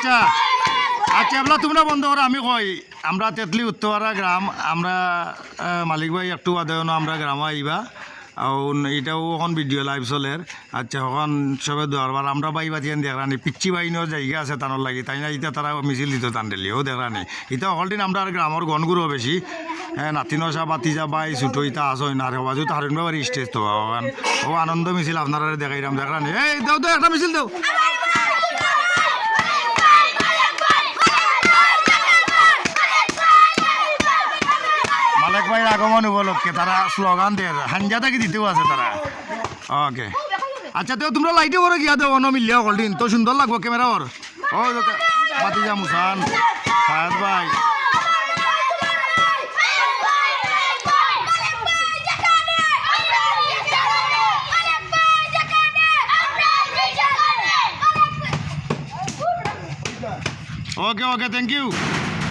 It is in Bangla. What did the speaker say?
আচ্ছা আচ্ছা এবার তোমরা বন্ধ করো, আমি কই। আমরা তেতলি উত্তরা গ্রাম, আমরা মালিক ভাই একটু আদায়ন, আমরা গ্রাম আইবা। এটাও এখন ভিডিও লাইভ চলের আচ্ছা এখন সবে দরবার আমরা বাই বাতিয়েন দেখরানি পিচ্ছি বাইনের জায়গা আছে তানোর লাগি। তাই না এটা তারা মিছিল দিত তান দিলিও দেখরানি এটা অকলদিন আমরা আর গ্রামের গনগুরো বেশি নাতিনসা বাতিজা বাই ছুটো ইতা আসই না রে বাজু তাহারিন বাবার স্টেজ তো ও আনন্দ মিছিল আপনারা দেখাইলাম দেখরানি এই, দাও দাও একটা মিছিল দাও। ভাইয়ের আগমন উপলক্ষে তারা স্লোগান দেয় হাঞ্জা থেকে দিতেও আছে তারা। ওকে আচ্ছা তো তোমরা লাইটে করে গিয়া দেবো ন মিলিয়া দিন। তো সুন্দর লাগবো ক্যামেরা ওর ও বাতিজা মুসান সায়দ ভাই। ওকে ওকে থ্যাংক ইউ